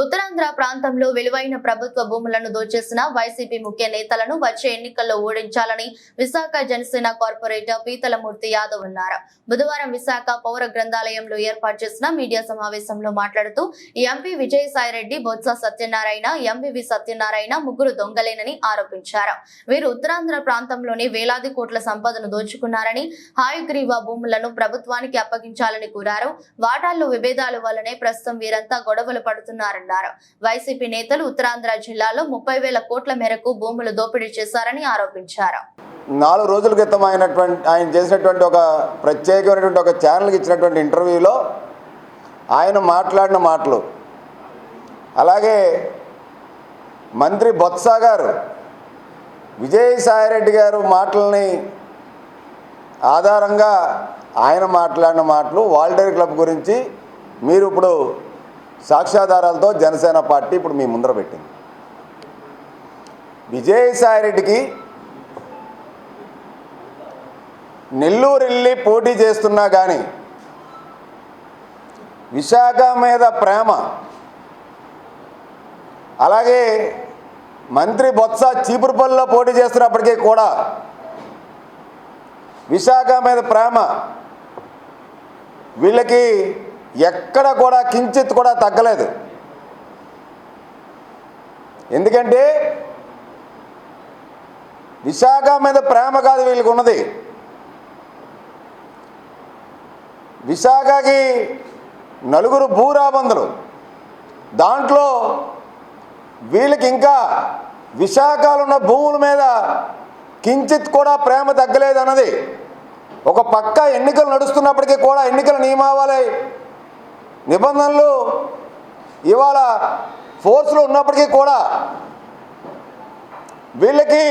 ఉత్తరాంధ్ర ప్రాంతంలో విలువైన ప్రభుత్వ భూములను దోచేసిన వైసీపీ ముఖ్య నేతలను వచ్చే ఎన్నికల్లో ఓడించాలని విశాఖ జనసేన కార్పొరేటర్ పీతలమూర్తి యాదవ్ అన్నారు. బుధవారం విశాఖ పౌర గ్రంథాలయంలో ఏర్పాటు చేసిన మీడియా సమావేశంలో మాట్లాడుతూ ఎంపీ విజయసాయిరెడ్డి బొత్స సత్యనారాయణ ఎంవివి సత్యనారాయణ ముగ్గురు దొంగలేనని ఆరోపించారు. వీరు ఉత్తరాంధ్ర ప్రాంతంలోని వేలాది కోట్ల సంపదను దోచుకున్నారని హాయుగ్రీవ భూములను ప్రభుత్వానికి అప్పగించాలని కోరారు. వాటాల్లో విభేదాల వల్లనే ప్రస్తుతం వీరంతా గొడవలు పడుతున్నారని అన్నారు వైసీపీ నేతలు ఉత్తరాంధ్ర జిల్లాలో ముప్పై వేల కోట్ల మేరకు భూములు దోపిడీ చేశారని ఆరోపించారు. నాలుగు రోజుల క్రితం అయినటువంటి ఆయన చేసినటువంటి ఒక ప్రత్యేకమైనటువంటి ఒక ఛానల్కి ఇచ్చినటువంటి ఇంటర్వ్యూలో ఆయన మాట్లాడిన మాటలు. అలాగే మంత్రి బొత్స గారు విజయసాయిరెడ్డి గారు మాటలని ఆధారంగా ఆయన మాట్లాడిన మాటలు వాల్డేర్ క్లబ్ గురించి మీరు ఇప్పుడు సాక్ష్యాధారాలతో జనసేన పార్టీ ఇప్పుడు మీ ముందర పెట్టింది. విజయసాయిరెడ్డికి నెల్లూరు వెళ్ళి పోటీ చేస్తున్నా కానీ విశాఖ మీద ప్రేమ అలాగే మంత్రి బొత్స చీపురుపల్లిలో పోటీ చేస్తున్నప్పటికీ కూడా విశాఖ మీద ప్రేమ వీళ్ళకి ఎక్కడ కూడా కించిత్ కూడా తగ్గలేదు. ఎందుకంటే విశాఖ మీద ప్రేమ కాదు వీళ్ళకి ఉన్నది విశాఖకి నలుగురు భూరాబందులు. దాంట్లో వీళ్ళకి ఇంకా విశాఖలో ఉన్న భూముల మీద కించిత్ కూడా ప్రేమ తగ్గలేదు అన్నది ఒక పక్క ఎన్నికలు నడుస్తున్నప్పటికీ కూడా ఎన్నికల నియమావళి నిబంధనలు ఇవాళ ఫోర్స్లో ఉన్నప్పటికీ కూడా వీళ్ళకి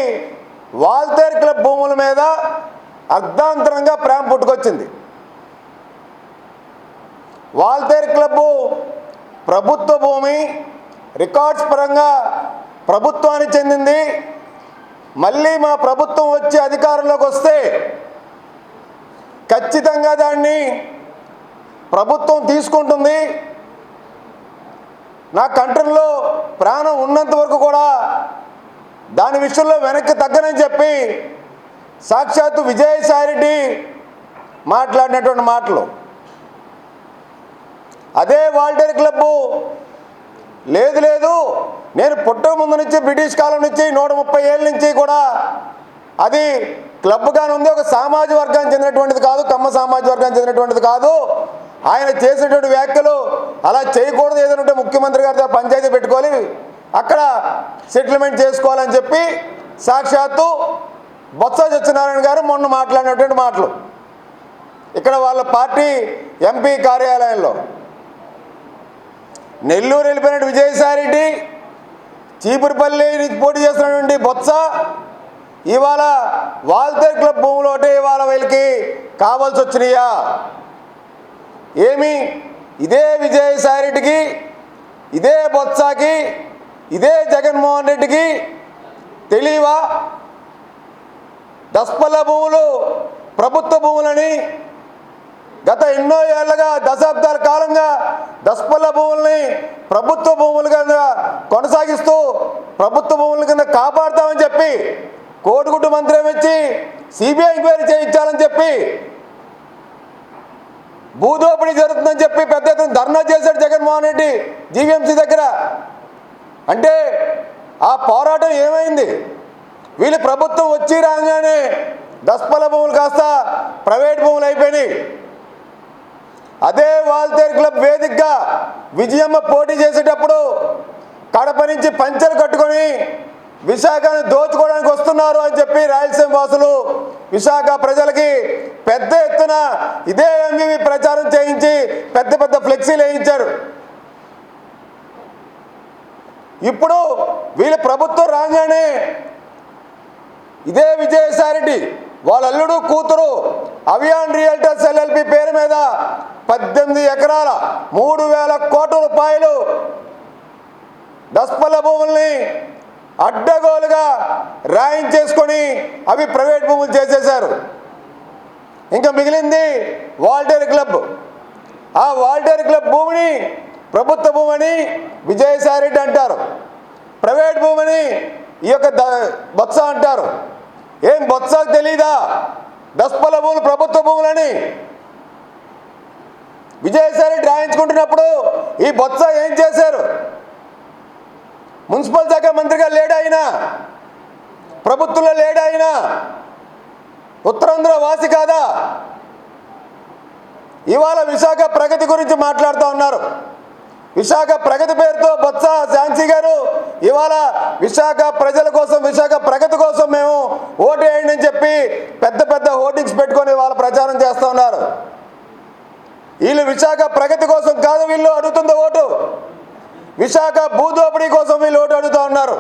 వాల్తేర్ క్లబ్ భూముల మీద అర్ధాంతరంగా ప్రేమ పుట్టుకొచ్చింది. వాల్తేర్ క్లబ్బు ప్రభుత్వ భూమి రికార్డ్స్ పరంగా ప్రభుత్వానికి చెందింది. మళ్ళీ మా ప్రభుత్వం వచ్చి అధికారంలోకి వస్తే ఖచ్చితంగా దాన్ని ప్రభుత్వం తీసుకుంటుంది. నా కంట్రీలో ప్రాణం ఉన్నంత వరకు కూడా దాని విషయంలో వెనక్కి తగ్గనని చెప్పి సాక్షాత్తు విజయసాయిరెడ్డి మాట్లాడినటువంటి మాటలు. అదే వాల్టేర్ క్లబ్బు లేదు లేదు నేను పుట్టక ముందు నుంచి బ్రిటిష్ కాలం నుంచి నూట ముప్పై ఏళ్ళ నుంచి కూడా అది క్లబ్గానే ఉంది ఒక సామాజిక వర్గానికి చెందినటువంటిది కాదు కమ్మ సామాజిక వర్గానికి చెందినటువంటిది కాదు. ఆయన చేసినటువంటి వ్యాఖ్యలు అలా చేయకూడదు ఏదైనా ఉంటే ముఖ్యమంత్రి గారితో పంచాయతీ పెట్టుకోవాలి అక్కడ సెటిల్మెంట్ చేసుకోవాలని చెప్పి సాక్షాత్తు బొత్స సత్యనారాయణ గారు మొన్న మాట్లాడినటువంటి మాటలు. ఇక్కడ వాళ్ళ పార్టీ ఎంపీ కార్యాలయంలో నెల్లూరు వెళ్ళిపోయినట్టు విజయసాయిరెడ్డి చీపురుపల్లి నుంచి పోటీ చేస్తున్నటువంటి బొత్స ఇవాళ వాల్తేర్ క్లబ్ భూములు ఒకటే ఇవాళ వీళ్ళకి కావాల్సి వచ్చినాయా? ఏమి? ఇదే విజయసాయిరెడ్డికి ఇదే బొత్సకి ఇదే జగన్మోహన్ రెడ్డికి తెలియవా? దస్పల్ల భూములు ప్రభుత్వ భూములని గత ఎన్నో ఏళ్ళుగా దశాబ్దాల కాలంగా దస్పల్ల భూముల్ని ప్రభుత్వ భూములు కింద కొనసాగిస్తూ ప్రభుత్వ భూముల కింద కాపాడుతామని చెప్పి కోడిగుడ్డు మంత్రి వచ్చి సిబిఐ ఎంక్వైరీ చేయించాలని చెప్పి భూదోపిడీ జరుగుతుందని చెప్పి పెద్ద ఎత్తున ధర్నా చేశాడు జగన్మోహన్ రెడ్డి జీవీఎంసీ దగ్గర. అంటే ఆ పోరాటం ఏమైంది? వీళ్ళు ప్రభుత్వం వచ్చి రాగానే దస్పల భూములు కాస్త ప్రైవేట్ భూములు అయిపోయినాయి. అదే వాల్తేర్ క్లబ్ వేదికగా విజయమ్మ పోటీ చేసేటప్పుడు కడప నుంచి పంచలు కట్టుకొని విశాఖను దోచుకోవడానికి వస్తున్నారు అని చెప్పి రాయలసీమ వాసులు విశాఖ ప్రజలకి పెద్ద ఎత్తున ఇదే ఎంవివి ప్రచారం చేయించి పెద్ద పెద్ద ఫ్లెక్సీలు వేయించారు. ఇప్పుడు వీళ్ళ ప్రభుత్వం రాగానే ఇదే విజయసాయిరెడ్డి వాళ్ళ అల్లుడు కూతురు అవియాన్ రియల్టర్స్ ఎల్ఎల్పి పేరు మీద పద్దెనిమిది ఎకరాల మూడు వేల కోట్ల రూపాయలు దస్పల్ల భూముల్ని అడ్డగోలుగా రాయించేసుకొని అవి ప్రైవేట్ భూములు చేసేశారు. ఇంకా మిగిలింది వాల్టేర్ క్లబ్. ఆ వాల్టేర్ క్లబ్ భూమిని ప్రభుత్వ భూమని విజయసాయి రెడ్డి అంటారు. ప్రైవేట్ భూమిని ఈ యొక్క బొత్స అంటారు. ఏం బొత్సకు తెలీదా? దస్పల భూములు ప్రభుత్వ భూములని. విజయసాయి రెడ్డి రాయించుకుంటున్నప్పుడు ఈ బొత్స ఏం చేశారు? మున్సిపల్ శాఖ మంత్రిగా లేడాయినా ప్రభుత్వంలో లేడాయినా ఉత్తరాంధ్ర వాసి కాదా? ఇవాళ విశాఖ ప్రగతి గురించి మాట్లాడుతూ ఉన్నారు. విశాఖ ప్రగతి పేరుతో బొత్స ఝాన్సీ గారు ఇవాళ విశాఖ ప్రజల కోసం విశాఖ ప్రగతి కోసం మేము ఓటు వేయండి అని చెప్పి పెద్ద పెద్ద హోర్డింగ్స్ పెట్టుకొని వాళ్ళ ప్రచారం చేస్తూ ఉన్నారు. వీళ్ళు విశాఖ ప్రగతి కోసం కాదు వీళ్ళు అడుగుతుంది ఓటు. విశాఖ భూదోపిడీ కోసం వీళ్ళు ఓటు అడుగుతూ ఉన్నారు.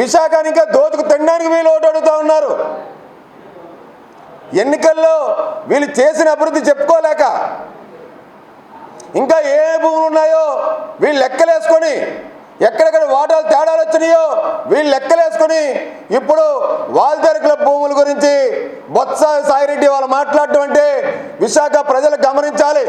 విశాఖని ఇంకా దోచుకు తినడానికి వీళ్ళు ఓటు అడుగుతూ ఉన్నారు. ఎన్నికల్లో వీళ్ళు చేసిన అభివృద్ధి చెప్పుకోలేక ఇంకా ఏ భూములు ఉన్నాయో వీళ్ళు లెక్కలేసుకొని ఎక్కడెక్కడ వాటాలు తేడాలు వచ్చినాయో వీళ్ళు లెక్కలేసుకొని ఇప్పుడు వాల్తేరు క్లబ్ భూముల గురించి బొత్స సాయిరెడ్డి వాళ్ళు మాట్లాడటం అంటే విశాఖ ప్రజలు గమనించాలి.